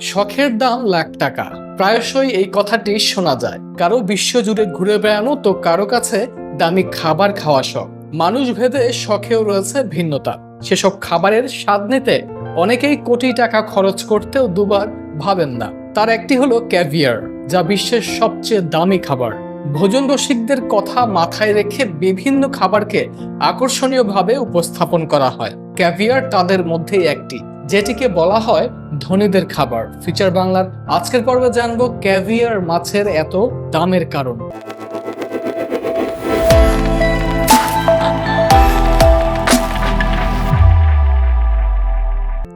শখের দাম লাখ টাকা। প্রায়শই এই কথাটি শোনা যায়। কারও বিশ্বজুড়ে ঘুরে বেড়ানো তো কারও কাছে দামি খাবার খাওয়া শখ। মানুষ ভেদে শখেও রয়েছে ভিন্নতা। সেসব খাবারের স্বাদ নিতে অনেকেই কোটি টাকা খরচ করতেও দুবার ভাবেন না। তার একটি হলো ক্যাভিয়ার, যা বিশ্বের সবচেয়ে দামি খাবার। ভোজন রসিকদের কথা মাথায় রেখে বিভিন্ন খাবারকে আকর্ষণীয়ভাবে উপস্থাপন করা হয়। ক্যাভিয়ার তাদের মধ্যেই একটি। যেটিকে বলা হয় ধনীদের খাবার। ফিচার বাংলার আজকের পর্বে জানব ক্যাভিয়ার মাছের এত দামের কারণ।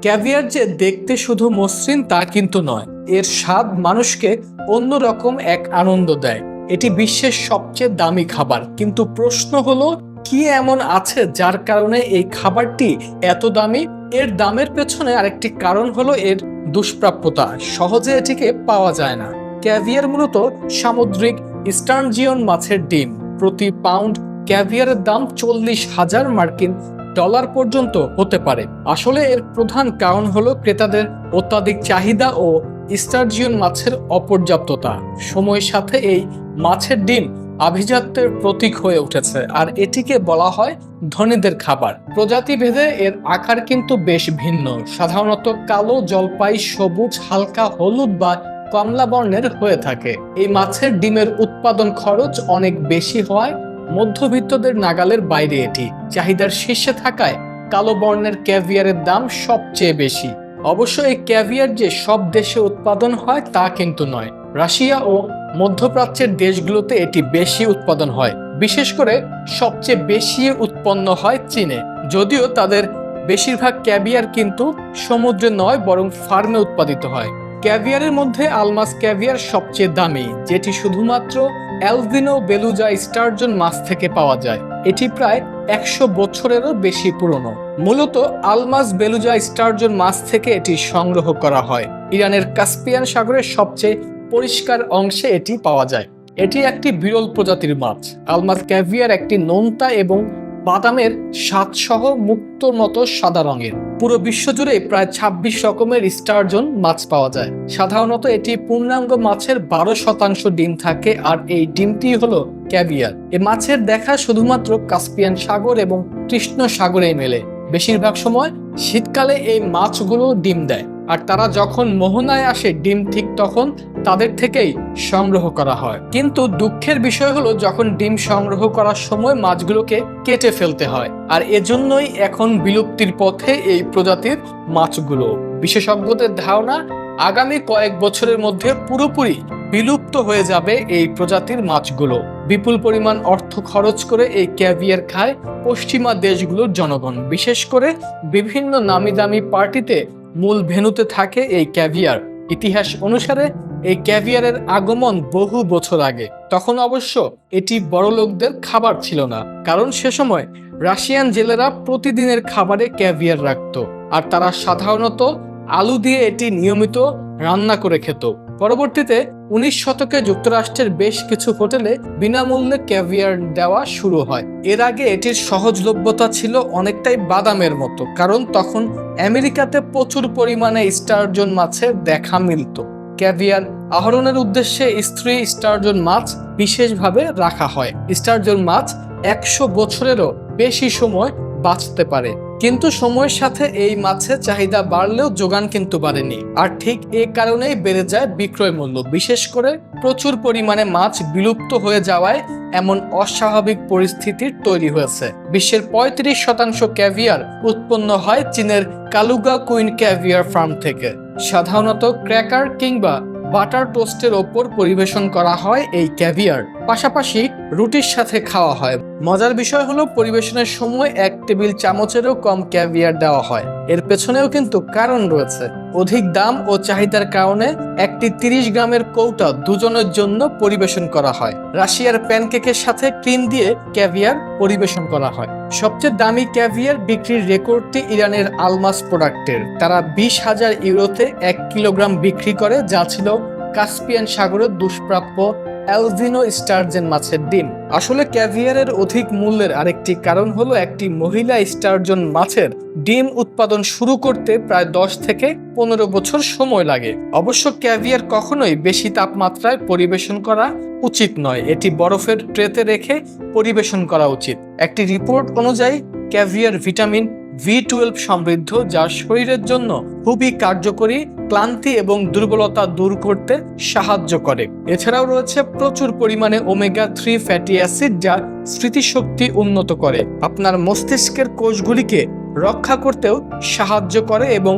ক্যাভিয়ার যে দেখতে শুধু মসৃণ তা কিন্তু নয়, এর স্বাদ মানুষকে অন্যরকম এক আনন্দ দেয়। এটি বিশ্বের সবচেয়ে দামি খাবার। কিন্তু প্রশ্ন হলো, কি এমন আছে যার কারণে এই খাবারটি এত দামি? এর দামের পেছনে আরেকটি কারণ হলো এর দুষ্প্রাপ্যতা। সহজে এটিকে পাওয়া যায় না। ক্যাভিয়ার মূলত সামুদ্রিক স্টার্নজিয়ন মাছের ডিম। প্রতি পাউন্ড ক্যাভিয়ারের দাম চল্লিশ হাজার মার্কিন ডলার পর্যন্ত হতে পারে। আসলে এর প্রধান কারণ হলো ক্রেতাদের অত্যাধিক চাহিদা ও স্টার্জিয়ন মাছের অপর্যাপ্ততা। সময়ের সাথে এই মাছের ডিম আভিজাত্যের প্রতীক হয়ে উঠেছে, আর এটিকে বলা হয় ধনীদের খাবার। প্রজাতি ভেদে এর আকার কিন্তু বেশ ভিন্ন। সাধারণত কালো জলপাই, সবুজ, হালকা হলুদ বা কমলা বর্ণের হয়ে থাকে। এই মাছের ডিমের উৎপাদন খরচ অনেক বেশি হওয়ায় মধ্যবিত্তদের নাগালের বাইরে এটি। চাহিদার শীর্ষে থাকায় কালো বর্ণের ক্যাভিয়ারের দাম সবচেয়ে বেশি। অবশ্য এই ক্যাভিয়ার যে সব দেশে উৎপাদন হয় তা কিন্তু নয়। রাশিয়া ও মধ্যপ্রাচ্যের দেশগুলোতে এটি বেশি উৎপাদন হয়। বিশেষ করে সবচেয়ে বেশি উৎপন্ন হয় চীনে। যদিও তাদের বেশিরভাগ ক্যাভিয়ার কিন্তু সমুদ্রে নয়, বরং ফার্মে উৎপাদিত হয়। ক্যাভিয়ারের মধ্যে আলমাস ক্যাভিয়ার সবচেয়ে দামি, যেটি শুধুমাত্র অ্যালভিনো বেলুজা স্টারজন মাছ থেকে পাওয়া যায়। এটি প্রায় একশো বছরেরও বেশি পুরনো। মূলত আলমাস বেলুজা স্টারজন মাছ থেকে এটি সংগ্রহ করা হয়। ইরানের কাস্পিয়ান সাগরের সবচেয়ে পরিষ্কার অংশে এটি পাওয়া যায়। এটি একটি বিরল প্রজাতির মাছ। আলমাস ক্যাভিয়ার একটি নোনতা এবং বাদামের স্বাদসহ মুক্তোর মতো সাদা রঙের। পুরো বিশ্বজুড়ে প্রায় ২৬ রকমের স্টারজন মাছ পাওয়া যায়। সাধারণত এটি পূর্ণাঙ্গ মাছের বারো শতাংশ ডিম থাকে আর এই ডিমটি হলো ক্যাভিয়ার। এ মাছের দেখা শুধুমাত্র কাস্পিয়ান সাগর এবং কৃষ্ণ সাগরেই মেলে। বেশিরভাগ সময় শীতকালে এই মাছগুলো ডিম দেয়। আর তারা যখন মোহনায় আসে ডিম ঠিক তখন তাদের থেকেই সংগ্রহ করা হয়। কিন্তু দুঃখের বিষয় হলো যখন ডিম সংগ্রহ করার সময় মাছগুলোকে কেটে ফেলতে হয়। আর এজন্যই এখন বিলুপ্তির পথে এই প্রজাতির মাছগুলো। বিশেষজ্ঞদের ধারণা, আগামী কয়েক বছরের মধ্যে পুরোপুরি বিলুপ্ত হয়ে যাবে এই প্রজাতির মাছগুলো। বিপুল পরিমাণ অর্থ খরচ করে এই ক্যাভিয়ার খায় পশ্চিমা দেশগুলোর জনগণ। বিশেষ করে বিভিন্ন নামি দামি পার্টিতে মূল ভেনুতে থাকে এই ক্যাভিয়ার। ইতিহাস অনুসারে এই ক্যাভিয়ারের আগমন বহু বছর আগে। তখন অবশ্য এটি বড়লোকদের খাবার ছিল না, কারণ সে সময় রাশিয়ান জেলেরা প্রতিদিনের খাবারে ক্যাভিয়ার রাখত, আর তারা সাধারণত আলু দিয়ে এটি নিয়মিত রান্না করে খেত। পরবর্তীতে উনিশ শতকে যুক্তরাষ্ট্রের বেশ কিছু হোটেলে বিনামূল্যে ক্যাভিয়ার দেওয়া শুরু হয়। এর আগে এটির সহজলভ্যতা ছিল অনেকটাই বাদামের মতো, কারণ তখন আমেরিকাতে প্রচুর পরিমাণে স্টারজন মাছের দেখা মিলত। ক্যাভিয়ার আহরণের উদ্দেশ্যে স্ত্রী স্টারজন মাছ বিশেষভাবে রাখা হয়। স্টারজন মাছ একশো বছরেরও বেশি সময় বাঁচতে পারে। কিন্তু সময়ের সাথে এই মাছের চাহিদা বাড়লেও যোগান কিন্তু বাড়েনি। আর ঠিক এ কারণেই বেড়ে যায় বিক্রয় মূল্য। বিশেষ করে প্রচুর পরিমাণে মাছ বিলুপ্ত হয়ে যাওয়ায় এমন অস্বাভাবিক পরিস্থিতির তৈরি হয়েছে। বিশ্বের পঁয়ত্রিশ শতাংশ ক্যাভিয়ার উৎপন্ন হয় চীনের কালুগা কুইন ক্যাভিয়ার ফার্ম থেকে। সাধারণত ক্র্যাকার কিংবা বাটার টোস্টের ওপর পরিবেশন করা হয় এই ক্যাভিয়ার। পাশাপাশি রুটির সাথে খাওয়া হয়। মজার বিষয় হলো পরিবেশনের সময় এক টেবিল চামচেরও কম ক্যাভিয়ার দেওয়া হয়। এর পেছনেও কিন্তু কারণ রয়েছে। অধিক দাম ও চাহিদার কারণে একটি তিরিশ গ্রামের কৌটা দুজনের জন্য পরিবেশন করা হয়। রাশিয়ার প্যানকেকের সাথে ক্রিম দিয়ে ক্যাভিয়ার পরিবেশন করা হয়। সবচেয়ে দামি ক্যাভিয়ার বিক্রির রেকর্ডটি ইরানের আলমাস প্রোডাক্টের। তারা বিশ হাজার ইউরোতে এক কিলোগ্রাম বিক্রি করে, যা ছিল কাস্পিয়ান সাগরের দুষ্প্রাপ্য অ্যালভিনো স্টারজেন মাছের ডিম। আসলে ক্যাভিয়ারের অধিক মূল্যের আরেকটি কারণ হলো একটি মহিলা স্টারজন মাছের ডিম উৎপাদন শুরু করতে প্রায় দশ থেকে পনেরো বছর সময় লাগে। অবশ্য ক্যাভিয়ার কখনোই বেশি তাপমাত্রায় পরিবেশন করা উচিত নয়। এটি বরফের ট্রেতে রেখে পরিবেশন করা উচিত। একটি রিপোর্ট অনুযায়ী, ক্যাভিয়ার ভিটামিন ভি টুয়েলভ সমৃদ্ধ, যা শরীরের জন্য খুবই কার্যকরী, ক্লান্তি এবং দুর্বলতা দূর করতে সাহায্য করে। এছাড়াও রয়েছে প্রচুর পরিমাণে ওমেগা থ্রি ফ্যাটি অ্যাসিড যা স্মৃতিশক্তি উন্নত করে। আপনার মস্তিষ্কের কোষগুলিকে রক্ষা করতেও সাহায্য করে এবং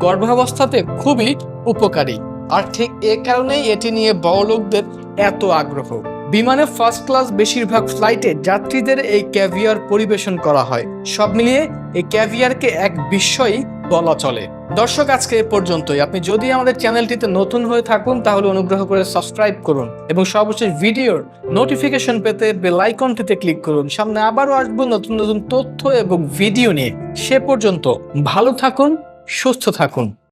গর্ভাবস্থাতে খুবই উপকারী। আর ঠিক এ কারণেই এটি নিয়ে বড়লোকদের এত আগ্রহ। বিমানে ফার্স্ট ক্লাস বেশিরভাগ ফ্লাইটে যাত্রীদের এই ক্যাভিয়ার পরিবেশন করা হয়। সব মিলিয়ে এই ক্যাভিয়ারকে এক বিস্ময়ই বলা চলে। দর্শক, আজকে এ পর্যন্তই। আপনি যদি আমাদের চ্যানেলটিতে নতুন হয়ে থাকুন, তাহলে অনুগ্রহ করে সাবস্ক্রাইব করুন এবং সর্বশেষ ভিডিওর নোটিফিকেশন পেতে বেল আইকনটিতে ক্লিক করুন। সামনে আবারও আসব নতুন নতুন তথ্য এবং ভিডিও নিয়ে। সে পর্যন্ত ভালো থাকুন, সুস্থ থাকুন।